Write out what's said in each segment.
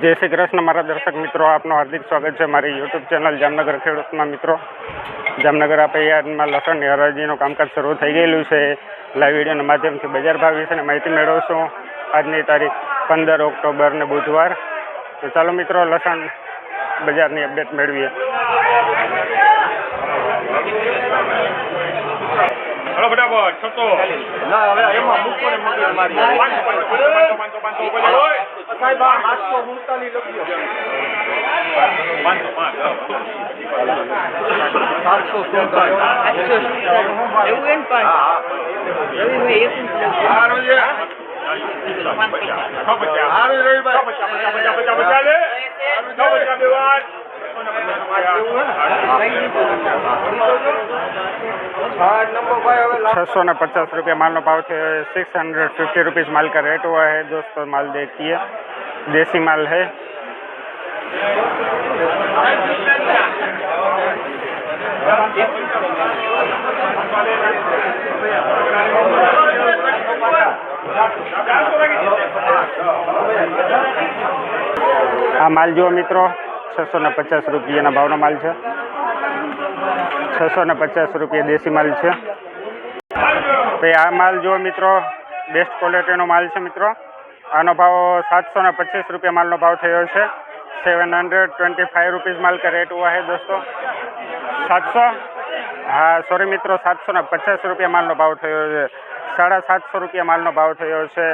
જય શ્રી કૃષ્ણ મારા દર્શક મિત્રો આપનું હાર્દિક સ્વાગત છે મારી યુટ્યુબ ચેનલ જામનગર ખેડૂતના મિત્રો જામનગર આ પૈયામાં લસણની હરાજીનું કામકાજ શરૂ થઈ ગયેલું છે લાઈવ વિડીયોના માધ્યમથી બજાર ભાવ વિશેની માહિતી મેળવશું આજની તારીખ પંદર ઓક્ટોબરને બુધવાર તો ચાલો મિત્રો લસણ બજારની અપડેટ મેળવીએ હલો ફટાફટ ના હવે એમાં મૂકો ને મૂકો મારી પાંચસો પાંચસો પાંચસો પાંચસો સાહેબ આ આઠસો ઉડતાલીસ લખ્યો સાતસો એવું એમ પણ રવિભાઈ छः ने पचास रुपये माल ना भाव थे सिक्स हंड्रेड फिफ्टी रुपीज़ माल का रेट हुआ है दोस्तों माल देखिए देसी माल है આ માલ જુઓ મિત્રો छ सौ पचास રૂપિયાના भावना माल है છસો ને પચાસ રૂપિયા દેશી માલ છે તો આ માલ જો મિત્રો બેસ્ટ ક્વોલિટીનો માલ છે મિત્રો આનો ભાવ સાતસો ને પચીસ રૂપિયા માલનો ભાવ થયો છે seven hundred twenty five rupees માલ કે રેટ हुआ દોસ્તો સાતસો હા સોરી મિત્રો સાતસો ને પચાસ રૂપિયા માલનો ભાવ થયો છે સાડા સાતસો રૂપિયા માલનો ભાવ થયો છે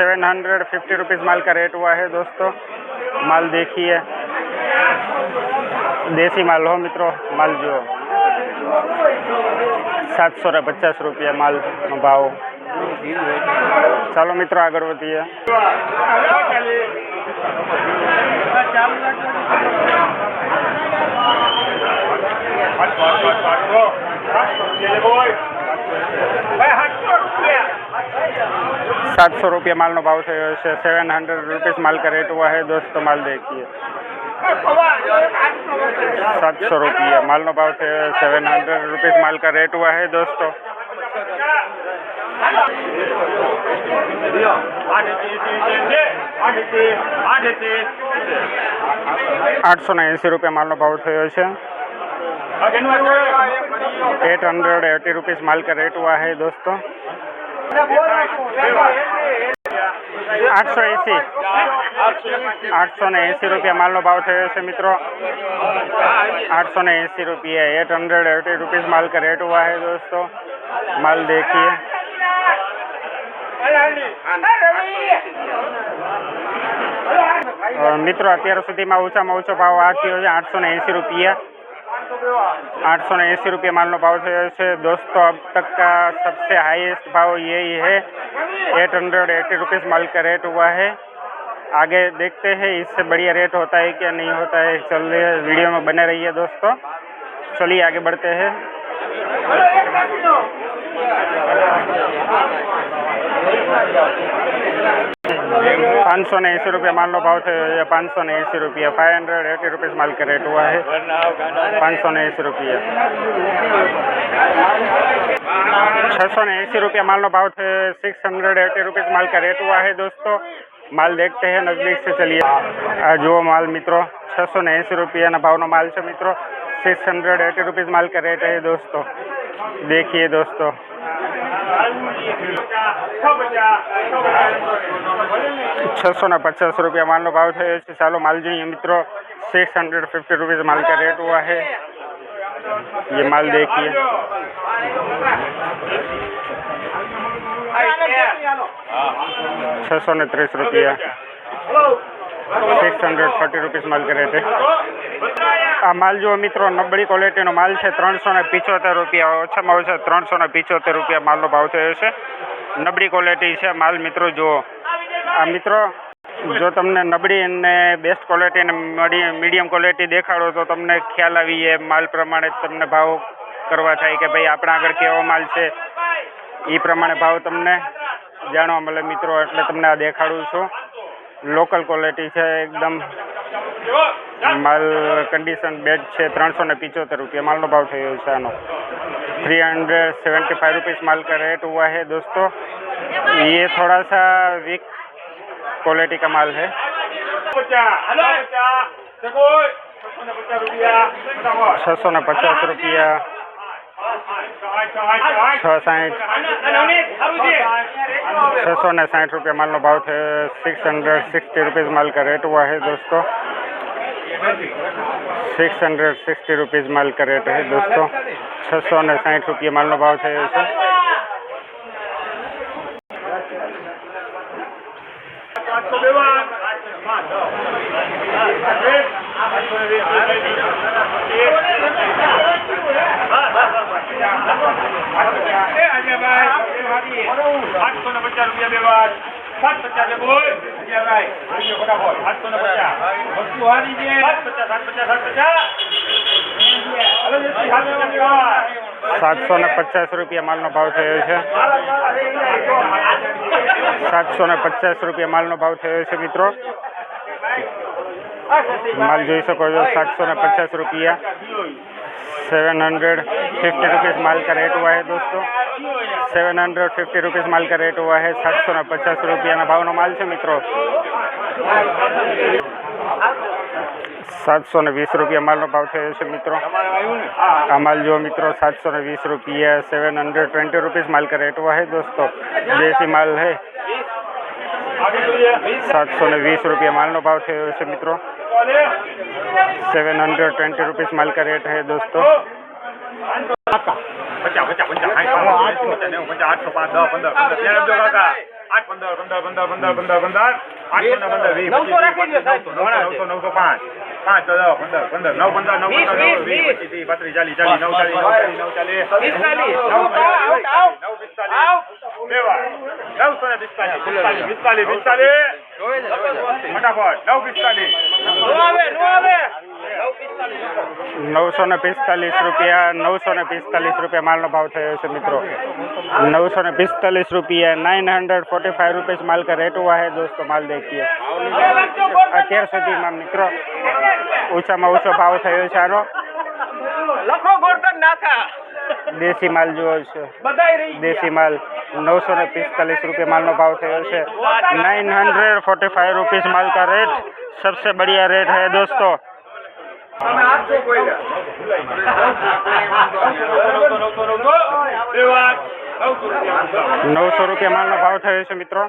સેવન હંડ્રેડ ફિફ્ટી રૂપીઝ માલ का રેટ हुआ દોસ્તો માલ દેખીએ દેશી માલ હો મિત્રો માલ माल 750 रुपया माल નો ભાવ 700 रुपया माल નો ભાવ છે 700 રૂપિયા માલ કરે તો આ છે દોસ્તો માલ देखिए सात सौ रुपये माल नो भाव से सेवन हंड्रेड रुपीज़ माल का रेट हुआ है दोस्तों આઠસો ને એંસી રૂપિયા માલનો ભાવ થયો છે એટ હંડ્રેડ એટી રૂપીઝ માલ का रेट हुआ है दोस्तों आठ આઠસો એંસી આઠસો ને એંસી રૂપિયા માલનો ભાવ भाव थे मित्रों आठ सौ ने एसी रुपये एट हंड्रेड एटी रुपीज़ माल का रेट हुआ है दोस्तों माल देखिए मित्रों अत्यार सुधीमा में ऊंचो भाव आ आठ सौ एसी रुपया आठ सौ अस्सी रुपये माल नो भाव से दोस्तों अब तक का सबसे हाईएस्ट भाव यही है एट हंड्रेड एटी रुपीज़ माल का रेट हुआ है आगे देखते हैं इससे बढ़िया रेट होता है क्या नहीं होता है चलिए वीडियो में बने रहिए दोस्तों चलिए आगे बढ़ते हैं પાંચસો ને એંસી રૂપિયા માલનો ભાવ થયો पाँच सौ ने ऐसी रुपये फाइव हंड्रेड एटी रुपीज़ माल का रेट हुआ है सौ ने ऐसी रुपये छः ने ऐसी रुपया माल ना भाव थे सिक्स हंड्रेड एटी रुपीज़ माल का रेट हुआ है दोस्तों माल देखते हैं नज़दीक से चलिए जुओ माल मित्रों छः सौ ने रुपये रुपया भाव ना माल से मित्रों सिक्स हंड्रेड एटी रुपीज़ माल का रेट है दोस्तों देखिए दोस्तों सौ ने पचास रुपया माल નો ભાવ થયો છે ચાલો माल जी मित्रों सिक्स हंड्रेड फिफ्टी रुपीज़ माल का रेट हुआ है ये माल देखिए छः सौ ने तीस रुपया સિક્સ હન્ડ્રેડ હંડ્રેડ રૂપીસ માલ કરે છે આ માલ જો મિત્રો નબળી ક્વોલિટીનો માલ છે ત્રણસો ને પિચોતેર રૂપિયા ઓછામાં ઓછા ત્રણસો ને પિચોતેર રૂપિયા માલનો ભાવ થયો છે નબળી ક્વોલિટી છે માલ મિત્રો જુઓ આ મિત્રો જો તમને નબળી અને બેસ્ટ ક્વોલિટી અને મીડિયમ ક્વોલિટી દેખાડો તો તમને ખ્યાલ આવી એ માલ પ્રમાણે તમને ભાવ કરવા થાય કે ભાઈ આપણા આગળ કેવો માલ છે એ પ્રમાણે ભાવ તમને જાણવા મળે મિત્રો એટલે તમને આ દેખાડું છું लोकल ક્વોલિટી है एकदम माल कंडीशन बेड है ત્રણસો सौ પિચોતેર रुपये માલનો भाव थे आ three hundred seventy five rupees माल का रेट हुआ है दोस्तों ये थोड़ा सा वीक क्वालिटी का माल है छः सौ पचास रुपया छः સાઠ छः ने साठ रुपये माल भाव थे सिक्स हंड्रेड सिक्सटी रुपीज़ माल का रेट हुआ है दोस्तों सिक्स हंड्रेड सिक्सटी रुपीज़ माल का रेट है दोस्तों छः सौ ने साठ रुपये माल भाव थे ऐसे सात सौ पचास रुपया माल ना भाव थे सात सौ पचास रुपया माल ना भाव थे मित्रों माल जी सको सात सौ पचास रुपया सेवन हंड्रेड फिफ्टी रुपीज माल का रेट हुआ है दोस्तों सेवन हंड्रेड फिफ्टी रुपीज माल का रेट हुआ है सात सौ पचास रुपया भाव ना माल से मित्रों सात सौ वीस रुपया माल ना भाव थे मित्रों आ माल जो मित्रों सात सौ वीस रुपया सेवन हंड्रेड ट्वेंटी रुपीज माल का रेट हुआ है दोस्तों देसी माल है सात सौ वीस रुपया माल ना भाव थे मित्रों सेवन हंड्रेड ट्वेंटी रुपीज माल का रेट है दोस्तों પચાસ પચાસ પચાસ સાઠ પચાસ નેવું પચાસ આઠસો પાંચ દસ પંદર પંદર ત્યાં આઠ પંદર પંદર પંદર પંદર પંદર પંદર આઠ પંદર પંદર વીસ નવસો નવસો પાંચ પાંચ દસ પંદર પંદર નવ પંદર નવ પંદર નવ ચાલીસ નવ ચાલીસ નવ ચાલીસ નવ પિસ્તાલીસ નવસો ને પિસ્તાલીસ પિસ્તાલીસ પિસ્તાલીસ પિસ્તાલીસ ફટાફટ नौ सौ ने पिस्तालीस रुपया नौ सौ ने पिस्तालीस रुपया माल भाव थोड़ा मित्रों नौ सौ ने पिस्तालीस रुपया nine hundred forty five rupees माल का रेट हुआ है दोस्तों माल देखिए अत्यार मित्रों ऊंचा में ऊंचो भाव थो सारो देशी माल जो देशी माल नौ सौ ने पिस्तालीस रुपया माल भाव थोड़ा nine hundred forty five rupees माल का रेट सबसे बढ़िया रेट है दोस्तों नौ सौ रुपये माल का भाव था वैसे मित्रों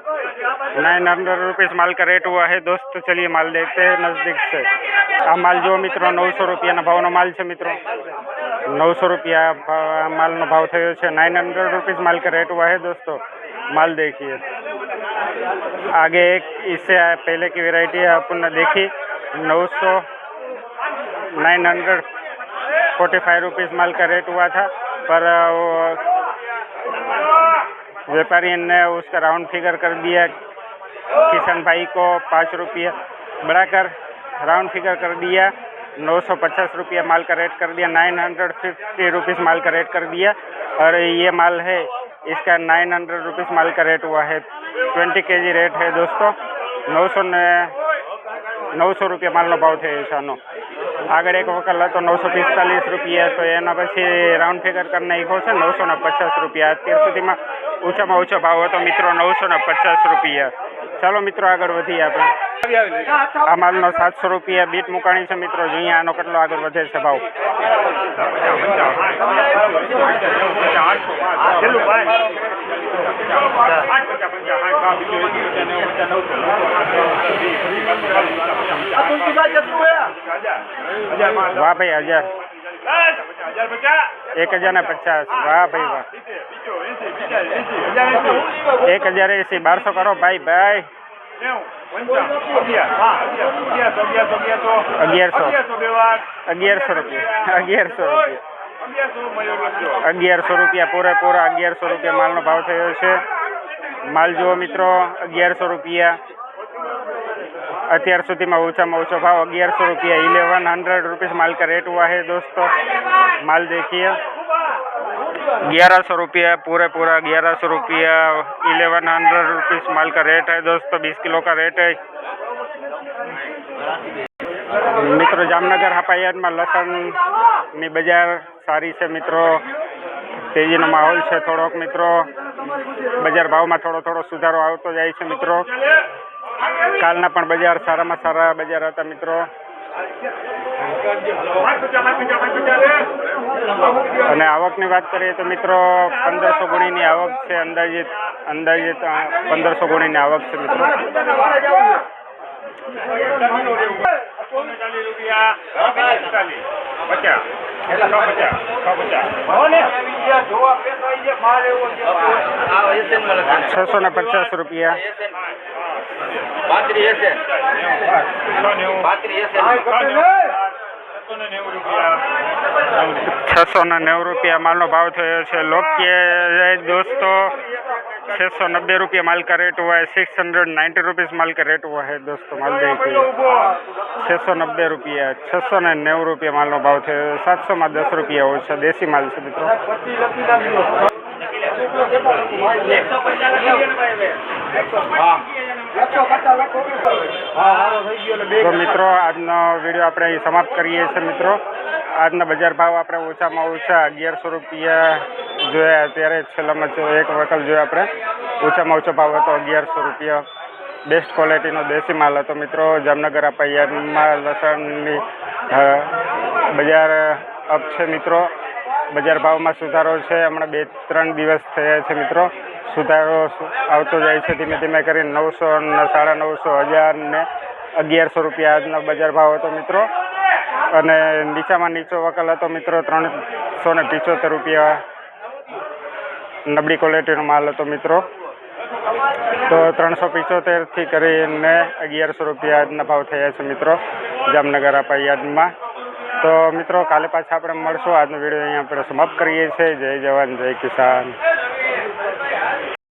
नाइन हंड्रेड रुपीज़ माल का रेट हुआ है दोस्त चलिए माल देखते हैं नज़दीक से आ माल जो मित्रों नौ सौ रुपया भाव ना माल से मित्रों नौ सौ रुपया माल ना भाव थयो नाइन हंड्रेड હંડ્રેડ माल का रेट हुआ है दोस्तों माल देखिए आगे एक इससे पहले की वेराइटी आपने देखी नौ सौ nine hundred forty five rupees माल का रेट हुआ था पर व्यापारी ने उसका राउंड फिगर कर दिया किसान भाई को पाँच रुपये बढ़ाकर राउंड फिगर कर दिया नौ सौ पचास रुपये माल का रेट कर दिया नाइन हंड्रेड फिफ्टी रुपीज़ माल का रेट कर दिया और ये माल है इसका नाइन हंड्रेड रुपीज़ माल का रेट हुआ है ट्वेंटी के जी रेट है दोस्तों नौ सौ नौ सौ रुपये माल मालनो भाव थे ऐसा આગળ એક વકલ હતો નવસો પિસ્તાલીસ રૂપિયા તો એના પછી રાઉન્ડ ફિગર કરી નાખ્યો છે નવસો ને પચાસ રૂપિયા અત્યાર સુધીમાં ઓછામાં ઓછો ભાવ હતો મિત્રો નવસો ને પચાસ રૂપિયા ચાલો મિત્રો આગળ વધીએ આપણે आमाल नो 700 रुपया बेट मुकाणी छे मित्रों जिया आनो કેટલો આગળ વધે સભા ઓ 850 850 કા પણ જ હા 999 999 આ તો કીધા 700 વા ભાઈ આ 1050 વા ભાઈ 1080 1200 કરો ભાઈ ભાઈ અગિયારસો રૂપિયા અગિયારસો રૂપિયા અગિયારસો રૂપિયા પૂરેપૂરા અગિયારસો રૂપિયા માલનો ભાવ થયો છે માલ જુઓ મિત્રો અગિયારસો રૂપિયા અત્યાર સુધીમાં ઓછામાં ઓછો ભાવ અગિયારસો રૂપિયા ઇલેવન હંડ્રેડ રૂપીસ માલ કા રેટ હુआ है दोस्तों माल देखिए ग्यारह सौ रुपया पूरे पूरा ग्यारह सौ रुपया इलेवन हंड्रेड रुपीज माल का रेट है दोस्तों बीस किलो का रेट है मित्रों जामनगर हपाइयात में लसन बजार सारी से मित्रों तेजी माहौल से थोड़ा मित्रों बजार भाव में थोड़ा थोड़ा सुधारो आते जाए मित्रों कालना बजार सारा में सारा बजार था मित्रों અને આવકની વાત કરીએ તો મિત્રો પંદરસો ગુણીની આવક છે અંદાજિત અંદાજિત પંદરસો ગુણીની આવક છે મિત્રો છસો ને પચાસ રૂપિયા છસો ને નેવું રૂપિયા માલનો ભાવ થયો છે લોકીય દોસ્તો છસો નબ્બે રૂપિયા માલ का रेट हुआ है सिक्स हंड्रेड नाइन्टी रुपीज़ माल का रेट हुआ है दोस्तों माल देखिए छः सौ नब्बे रुपया ભાવ થયો સાતસોમાં દસ રૂપિયા હોય છે દેશી માલ છે મિત્રો એકસો પચાસ તો મિત્રો આજનો વિડીયો આપણે અહીં સમાપ્ત કરીએ છીએ મિત્રો આજના બજાર ભાવ આપણે ઓછામાં ઓછા અગિયારસો રૂપિયા જોયા અત્યારે છેલ્લામાં એક વકલ જોયા આપણે ઓછામાં ઓછો ભાવ હતો અગિયારસો રૂપિયા બેસ્ટ ક્વોલિટીનો દેશી માલ હતો મિત્રો જામનગર આ લસણની બજાર અપ છે મિત્રો બજાર ભાવમાં સુધારો છે હમણાં બે ત્રણ દિવસ થયા છે મિત્રો સુધારો આવતો જાય છે ધીમે ધીમે કરીને નવસો ને સાડા નવસો હજાર ને અગિયારસો રૂપિયા આજનો બજાર ભાવ હતો મિત્રો અને નીચામાં નીચો વકલ હતો મિત્રો ત્રણસો ને પિચોતેર રૂપિયા નબળી ક્વોલિટીનો માલ હતો મિત્રો તો ત્રણસો પિચોતેરથી કરીને અગિયારસો રૂપિયા આજના ભાવ થયા છે મિત્રો જામનગર આપા યાદમાં તો મિત્રો કાલે પાછા આપણે મળશું આજનો વિડીયો અહીંયા આપણે સમાપ્ત કરીએ છીએ જય જવાન જય કિસાન